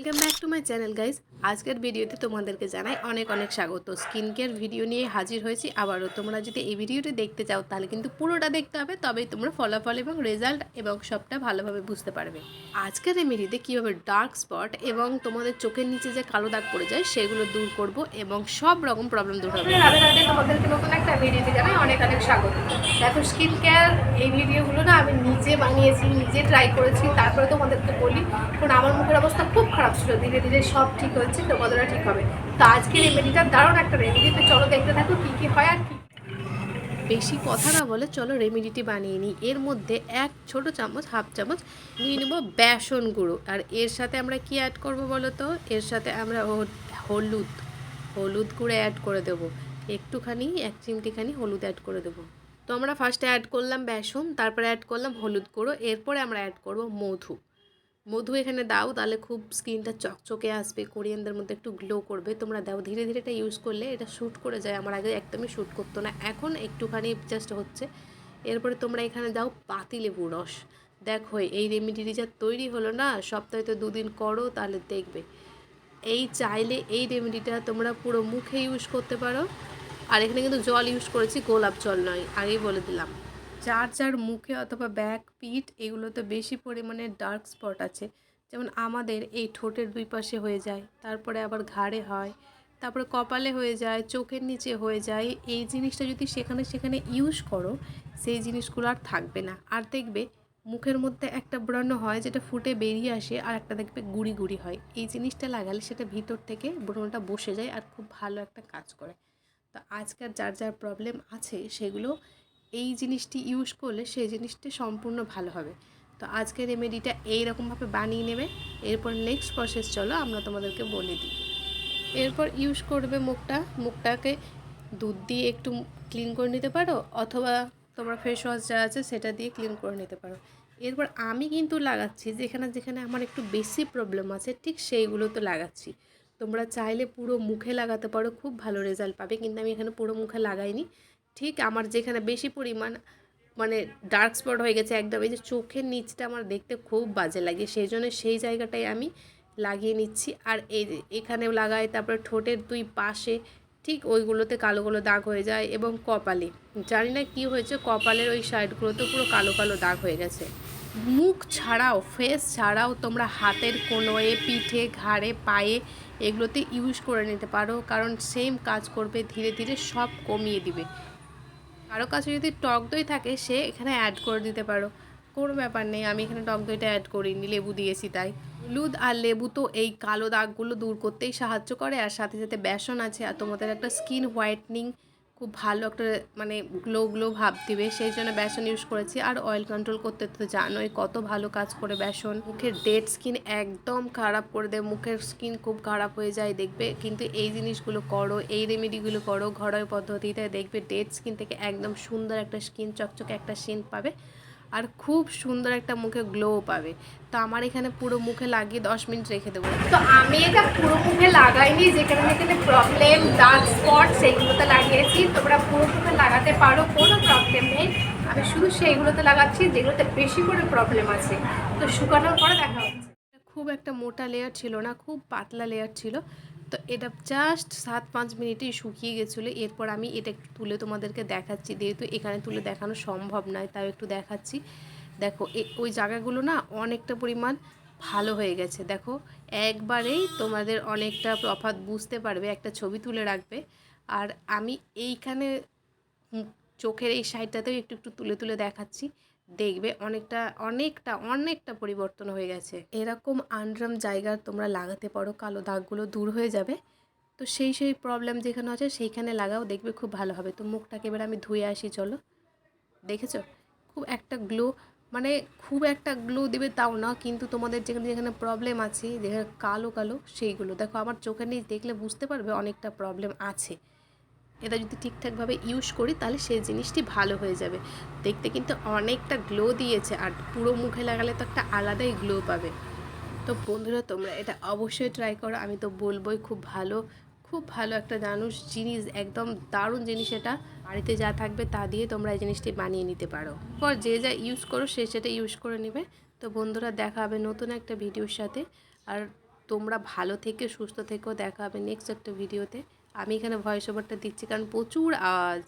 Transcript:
Welcome back to my channel guys আজকের ভিডিওতে তোমাদেরকে জানাই অনেক অনেক স্বাগত। স্কিন কেয়ার ভিডিও নিয়ে হাজির হয়েছি আবারও। তোমরা যদি এই ভিডিওটি দেখতে চাও, তাহলে কিন্তু পুরোটা দেখতে হবে। তবেই তোমরা ফলাফল এবং রেজাল্ট এবং সবটা ভালোভাবে বুঝতে পারবে। আজকের রেমেডিতে কীভাবে ডার্ক স্পট এবং তোমাদের চোখের নিচে যে কালো দাগ পড়ে যায়, সেগুলো দূর করব এবং সব রকম প্রবলেম দূর হবে। তোমাদেরকে নতুন একটা ভিডিওতে জানাই অনেক অনেক স্বাগত। দেখো স্কিন কেয়ার এই ভিডিওগুলো না আমি নিজে বানিয়েছি, নিজে ট্রাই করেছি, তারপরে তোমাদেরকে বলি, কারণ আমার মুখের অবস্থা খুব খারাপ ছিল ধীরে ধীরে সব ঠিক হচ্ছে তো তোমাদেরও ঠিক হবে? তো আজকে রেমেডিটা দারুণ একটা রেমেডি তো চলো দেখতে থাকো কী কী হয় আর কি। বেশি কথা না বলে চলো রেমেডিটি বানিয়ে নিই। এর মধ্যে এক ছোট চামচ, হাফ চামচ নিয়ে নেব বেসন গুঁড়ো। আর এর সাথে আমরা কি অ্যাড করব বলো তো? এর সাথে আমরা হলুদ হলুদ গুঁড়ো অ্যাড করে দেবো। একটুখানি, এক চিমটিখানি হলুদ অ্যাড করে দেবো। তো আমরা ফার্স্টে অ্যাড করলাম বেসন, তারপরে অ্যাড করলাম হলুদ গুঁড়ো, এরপরে আমরা অ্যাড করব মধু। মধু এখানে দাও, তাহলে খুব স্কিনটা চকচকে আসবে, কোরিয়ানদের মধ্যে একটু গ্লো করবে। তোমরা দাও, ধীরে ধীরে এটা ইউজ করলে এটা শ্যুট করে যায়। আমার আগে একদমই শ্যুট করতো না, এখন একটুখানি জাস্ট হচ্ছে। এরপরে তোমরা এখানে দাও পাতিলেবু রস। দেখো, এই রেমিডিটি যা তৈরি হলো না, সপ্তাহে তো দুদিন করো, তাহলে দেখবে। এই চাইলে এই রেমেডিটা তোমরা পুরো মুখে ইউজ করতে পারো। আর এখানে কিন্তু জল ইউজ করেছি, গোলাপ জল নয়, আগেই বলে দিলাম। যার যার মুখে অথবা ব্যাক পিঠ এগুলোতে বেশি পরিমাণে ডার্ক স্পট আছে। যেমন আমাদের এই ঠোঁটের দুই পাশে হয়ে যায়, তারপরে আবার ঘাড়ে হয়, তারপরে কপালে হয়ে যায়, চোখের নিচে হয়ে যায়। এই জিনিসটা যদি সেখানে সেখানে ইউজ করো, সেই জিনিসগুলো আর থাকবে না। আর দেখবে মুখের মধ্যে একটা ব্রণ হয় যেটা ফুটে বেরিয়ে আসে আর একটা দেখবে গুড়ি গুড়ি হয়। এই জিনিসটা লাগালে সেটা ভিতর থেকে ব্রণটা বসে যায় আর খুব ভালো একটা কাজ করে। তো আজকাল যার যার প্রবলেম আছে সেগুলো এই জিনিসটি ইউজ করলে সেই জিনিসটি সম্পূর্ণ ভালো হবে। তো আজকের রেমেডিটা এইরকমভাবে বানিয়ে নেবে। এরপর নেক্সট প্রসেস চলো আমরা তোমাদেরকে বলে দিই। এরপর ইউজ করবে মুখটা। মুখটাকে দুধ দিয়ে একটু ক্লিন করে নিতে পারো অথবা তোমরা ফেস ওয়াশ যা আছে সেটা দিয়ে ক্লিন করে নিতে পারো। এরপর আমি কিন্তু লাগাচ্ছি, যেখানে যেখানে আমার একটু বেশি প্রবলেম আছে, ঠিক সেইগুলো তো লাগাচ্ছি। তোমরা চাইলে পুরো মুখে লাগাতে পারো, খুব ভালো রেজাল্ট পাবে। কিন্তু আমি এখানে পুরো মুখে লাগাইনি। ঠিক আমার যেখানে বেশি পরিমাণ মানে ডার্ক স্পট হয়ে গেছে একদম, এই যে চোখের নিচটা আমার দেখতে খুব বাজে লাগে সেই জন্য সেই জায়গাটাই আমি লাগিয়ে নিচ্ছি। আর এই এখানেও লাগাই, তারপরে ঠোঁটের দুই পাশে ঠিক ওইগুলোতে কালো কালো দাগ হয়ে যায় এবং কপালে। জানি না কী হয়েছে, কপালের ওই সাইডগুলোতে পুরো কালো কালো দাগ হয়ে গেছে। মুখ ছাড়াও ফেস ছাড়াও তোমরা হাতের কোনোয়ে, পিঠে, ঘাড়ে, পায়ে এগুলোতে ইউজ করে নিতে পারো, কারণ সেম কাজ করবে, ধীরে ধীরে সব কমিয়ে দিবে। কারও কাছে যদি টক দই থাকে, সে এখানে অ্যাড করে দিতে পারো। কোনো ব্যাপার নেই, আমি এখানে টক দইটা অ্যাড করিনি, লেবু দিয়েছি তাই। হলুদ আর লেবু তো এই কালো দাগগুলো দূর করতেই সাহায্য করে, আর সাথে সাথে বেসন আছে, আর তোমাদের একটা স্কিন হোয়াইটনিং খুব ভালো একটা মানে গ্লো গ্লো ভাব দিবে। সেই জন্য বেসন ইউজ করেছি। আর অয়েল কন্ট্রোল করতে তো জানোই কত ভালো কাজ করে বেসন। মুখের ডেড স্কিন একদম খারাপ করে দেয়। মুখের স্কিন খুব খারাপ হয়ে যায় দেখবে। কিন্তু এই জিনিসগুলো করো, এই রেমেডিগুলো করো ঘরোয়া পদ্ধতিতে দেখবে ডেড স্কিন থেকে একদম সুন্দর একটা স্কিন চকচকে একটা স্কিন পাবে। আর খুব সুন্দর একটা মুখে গ্লো পাবে। তো আমার এখানে পুরো মুখে লাগিয়ে দশ মিনিট রেখে দেবো। তো আমি এটা পুরো মুখে লাগাইনি যেখানে যেখানে প্রবলেম ডার্ক স্পট সেইগুলোতে লাগিয়েছি। তোমরা পুরো মুখে লাগাতে পারো কোনো প্রবলেম নেই। আমি শুধু সেইগুলোতে লাগাচ্ছি যেগুলোতে বেশি করে প্রবলেম আছে। তো শুকানোর পরে দেখা হচ্ছে। খুব একটা মোটা লেয়ার ছিল না খুব পাতলা লেয়ার ছিল। তো এটা জাস্ট সাত পাঁচ মিনিটেই শুকিয়ে গেছিল। এরপর আমি এটা একটু তুলে তোমাদেরকে দেখাচ্ছি। যেহেতু এখানে তুলে দেখানো সম্ভব নয়, তাও একটু দেখাচ্ছি। দেখো ওই জায়গাগুলো না অনেকটা পরিমাণ ভালো হয়ে গেছে। দেখো, একবারেই তোমাদের অনেকটা প্রফাত বুঝতে পারবে, একটা ছবি তুলে রাখবে। আর আমি এইখানে চোখের এই সাইডটাতেও একটু একটু তুলে তুলে দেখাচ্ছি। দেখবে অনেকটা অনেকটা অনেকটা পরিবর্তন হয়ে গেছে। এরকম আনরাম জায়গা তোমরা লাগাতে পারো, কালো দাগগুলো দূর হয়ে যাবে। তো সেই সেই প্রবলেম যেখানে আছে সেইখানে লাগাও, দেখবে খুব ভালো হবে। তো মুখটাকে এবার আমি ধুয়ে আসি, চলো। দেখেছ? খুব একটা গ্লো মানে খুব একটা গ্লো দেবে তাও না, কিন্তু তোমাদের যেখানে যেখানে প্রবলেম আছে, যেখানে কালো কালো, সেইগুলো। দেখো, আমার চোখের নিচ দেখলে বুঝতে পারবে অনেকটা প্রবলেম আছে। এটা যদি ঠিকঠাকভাবে ইউজ করি, তাহলে সেই জিনিসটি ভালো হয়ে যাবে। দেখতে কিন্তু অনেকটা গ্লো দিয়েছে আর পুরো মুখে লাগালে তো একটা আলাদাই গ্লো পাবে। তো বন্ধুরা, তোমরা এটা অবশ্যই ট্রাই করো। আমি তো বলবোই, খুব ভালো খুব ভালো একটা মানুষ জিনিস, একদম দারুণ জিনিস এটা। বাড়িতে যা থাকবে তা দিয়ে তোমরা এই জিনিসটি বানিয়ে নিতে পারো। পর যে যা ইউজ করো, সে সেটা ইউজ করে নেবে। তো বন্ধুরা, দেখা হবে নতুন একটা ভিডিওর সাথে। আর তোমরা ভালো থেকে, সুস্থ থেকেও দেখা হবে নেক্সট একটা ভিডিওতে আমি এখানে ভয়েস ওভারটা দিচ্ছি কারণ প্রচুর আওয়াজ।